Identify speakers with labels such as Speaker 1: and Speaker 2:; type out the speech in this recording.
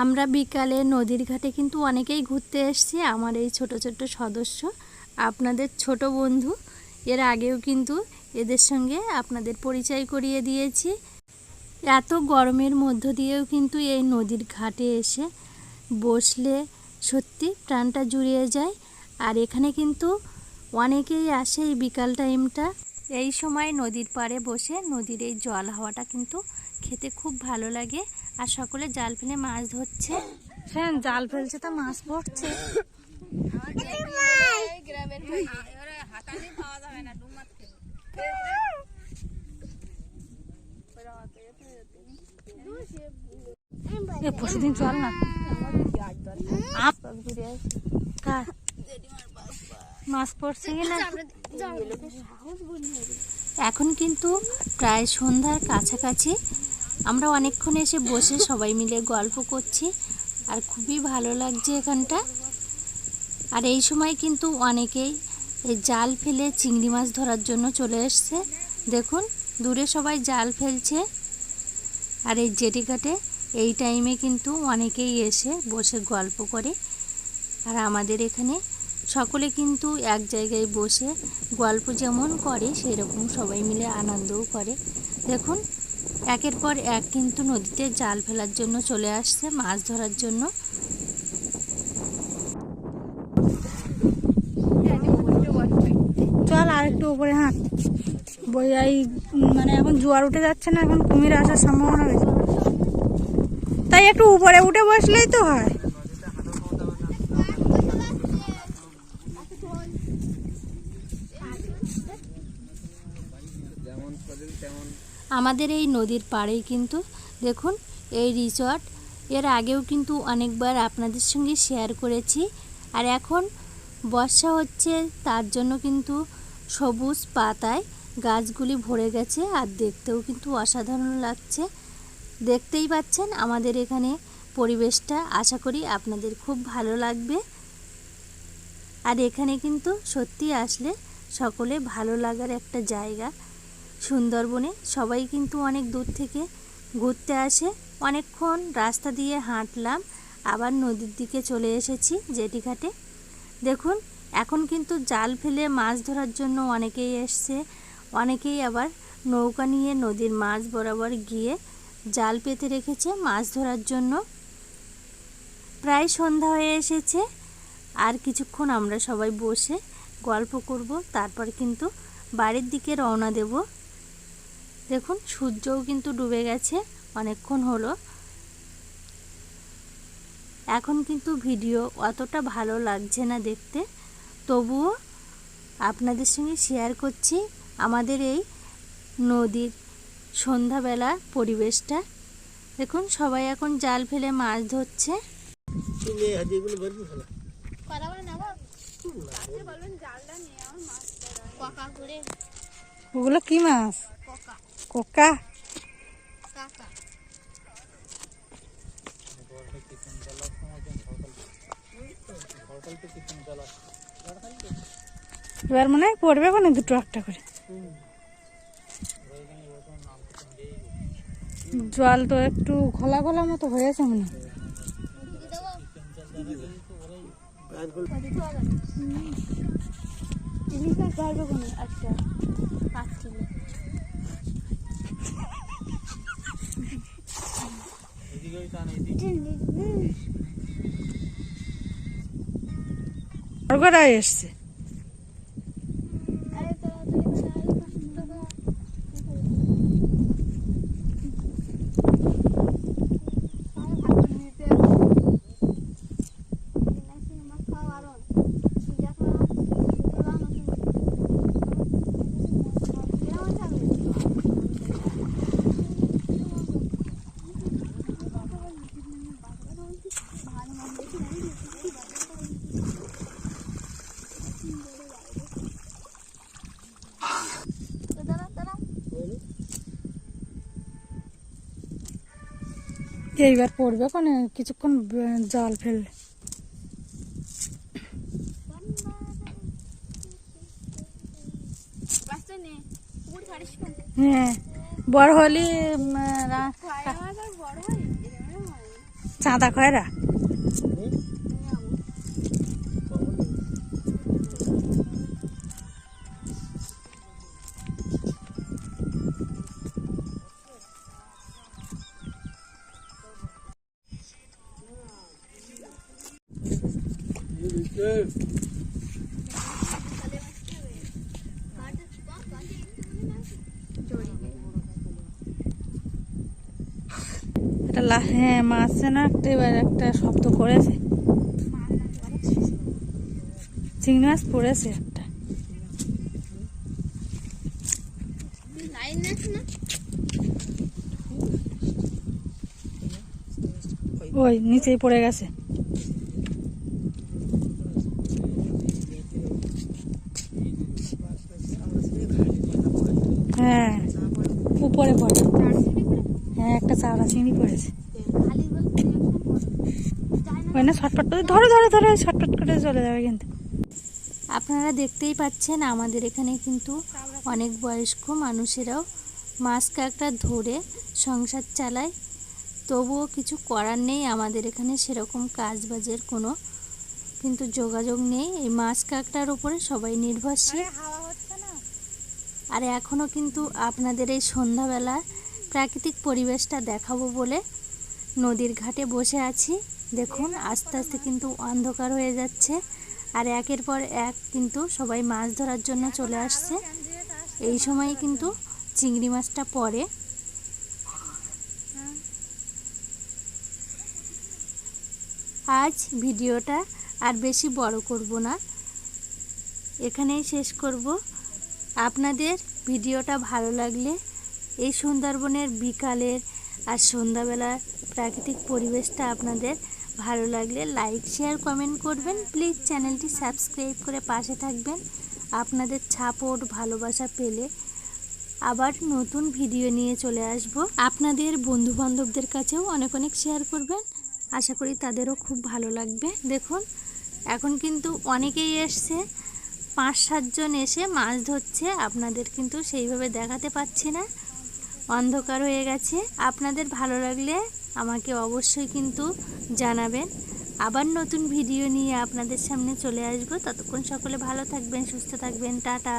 Speaker 1: আমরা বিকালে নদীর ঘাটে কিন্তু অনেকেই ঘুরতে এসেছি, আমার এই ছোট ছোট সদস্য, আপনাদের ছোট বন্ধু। এর আগেও কিন্তু এদের সঙ্গে আপনাদের পরিচয় করিয়ে দিয়েছি। এত গরমের মধ্য দিয়েও কিন্তু এই নদীর ঘাটে এসে বসলে সত্যি প্রাণটা জুড়িয়ে যায়। আর এখানে কিন্তু অনেকেই আসে এই বিকাল টাইমটা। এই সময় নদীর পাড়ে বসে নদীর এই জল হাওয়াটা কিন্তু খেতে খুব ভালো লাগে। আর সকলে জাল ফেলে মাছ ধরছে। হ্যাঁ জাল ফেলছে তা, মাছ পড়ছে চল না। মাছ পড়ছে কিনা এখন কিন্তু প্রায় সন্ধ্যার কাছাকাছি আমরা অনেকক্ষণ এসে বসে সবাই মিলে গল্প করছি, আর খুবই ভালো লাগছে এখানটা। আর এই সময় কিন্তু অনেকেই জাল ফেলে চিংড়ি মাছ ধরার জন্য চলে এসছে। দেখুন, দূরে সবাই জাল ফেলছে। আর এই জেটি কাটে এই টাইমে কিন্তু অনেকেই এসে বসে গল্প করে। আর আমাদের এখানে সকলে কিন্তু এক জায়গায় বসে গল্প যেমন করে, সেরকম সবাই মিলে আনন্দও করে। দেখুন একের পর এক কিন্তু নদীতে জাল ফেলার জন্য চলে আসছে মাছ ধরার জন্য।
Speaker 2: চল আর একটু উপরে হাঁট। বই মানে এখন জোয়ার উঠে যাচ্ছে না এখন কুমির আসার সম্ভাবনা বেশি। তাই একটু উপরে উঠে বসলেই তো হয়।
Speaker 1: আমাদের এই নদীর পাড়েই কিন্তু, দেখুন, এই রিসর্ট এর আগেও কিন্তু অনেকবার আপনাদের সঙ্গে শেয়ার করেছি। আর এখন বর্ষা হচ্ছে, তার জন্য কিন্তু সবুজ পাতায় গাছগুলি ভরে গেছে, আর দেখতেও কিন্তু অসাধারণ লাগছে। দেখতেই পাচ্ছেন আমাদের এখানে পরিবেশটা, আশা করি আপনাদের খুব ভালো লাগবে। আর এখানে কিন্তু সত্যি আসলে সকলে ভালো লাগার একটা জায়গা। সুন্দরবনে সবাই কিন্তু অনেক দূর থেকে ঘুরতে আসে। অনেকক্ষণ রাস্তা দিয়ে হাঁটলাম, আবার নদীর দিকে চলে এসেছি জেটি ঘাটে দেখুন, এখন কিন্তু জাল ফেলে মাছ ধরার জন্য অনেকেই এসছে। অনেকেই আবার নৌকা নিয়ে নদীর মাছ বরাবর গিয়ে জাল পেতে রেখেছে মাছ ধরার জন্য। প্রায় সন্ধ্যা হয়ে এসেছে। আর কিছুক্ষণ আমরা সবাই বসে গল্প করব, তারপর কিন্তু বাড়ির দিকে রওনা দেব। দেখুন সূর্যও কিন্তু ডুবে গেছে অনেকক্ষণ হলো। এখন কিন্তু ভিডিও অতটা ভালো লাগছে না দেখতে। তবুও আপনাদের সঙ্গে শেয়ার করছি আমাদের এই নদীর সন্ধ্যাবেলা পরিবেশটা। দেখুন সবাই এখন জাল ফেলে মাছ ধরছে।
Speaker 2: ওগুলো কি মাছ? কোকা এবার মনে হয় পড়বে কোনো দুটো একটা করে। জল তো একটু ঘোলা ঘোলা মতো হয়েছে মনে হয়।
Speaker 1: মাছ ধরবে কোনো একটা পাঁচ কিলো।
Speaker 2: এসছে। এইবার পড়বে কোনে কিছুক্ষণ জল ফেললে। হ্যাঁ বড় হলি চাঁদা খয়রা? হ্যাঁ মাছ না, একটা এবার একটা শব্দ করেছে। চিংড়ি মাছ পড়েছে একটা। ওই, নিচেই পড়ে গেছে হ্যাঁ উপরে পড়ে হ্যাঁ একটা চাওড়া চিংড়ি পড়েছে। ওই না ছটপট করে ধরো ধরো ধরো ছটপট করে চলে যাবে কিন্তু।
Speaker 1: আপনারা দেখতেই পাচ্ছেন আমাদের এখানে কিন্তু অনেক বয়স্ক মানুষেরাও মাছ কাঁকড়া ধরে সংসার চালায়। তবুও কিছু করার নেই আমাদের এখানে সেরকম কাজ বাজের কোনো কিন্তু যোগাযোগ নেই। এই মাছ কাঁকড়ার উপরে সবাই নির্ভরশীল। আর এখনও কিন্তু আপনাদের এই সন্ধ্যাবেলা প্রাকৃতিক পরিবেশটা দেখাবো বলে নদীর ঘাটে বসে আছি। দেখুন, আস্তে আস্তে কিন্তু অন্ধকার হয়ে যাচ্ছে আর একের পর এক কিন্তু সবাই মাছ ধরার জন্য চলে আসছে। এই সময় কিন্তু চিংড়ি মাছটা পড়ে। আজ ভিডিওটা আর বেশি বড় করব না। এখানেই শেষ করব। আপনাদের ভিডিওটা ভালো লাগলে এই সুন্দরবনের বিকালের আর সন্ধ্যাবেলার প্রাকৃতিক পরিবেশটা আপনাদের ভালো লাগলে লাইক শেয়ার কমেন্ট করবেন। প্লিজ চ্যানেলটি সাবস্ক্রাইব করে পাশে থাকবেন। আপনাদের সাপোর্ট ভালোবাসা পেলে আবার নতুন ভিডিও নিয়ে চলে আসব। আপনাদের বন্ধু বান্ধবদের কাছেও অনেক অনেক শেয়ার করবেন। আশা করি তাদেরও খুব ভালো লাগবে। দেখুন, এখন কিন্তু অনেকেই এসছে। পাঁচ সাতজন এসে মাছ ধরছে। আপনাদের কিন্তু সেইভাবে দেখাতে পাচ্ছি না। অন্ধকার হয়ে গেছে। আপনাদের ভালো লাগলে আমাকে অবশ্যই কিন্তু জানাবেন। আবার নতুন ভিডিও নিয়ে আপনাদের সামনে চলে আসব। ততক্ষণ সকলে ভালো থাকবেন, সুস্থ থাকবেন। টাটা।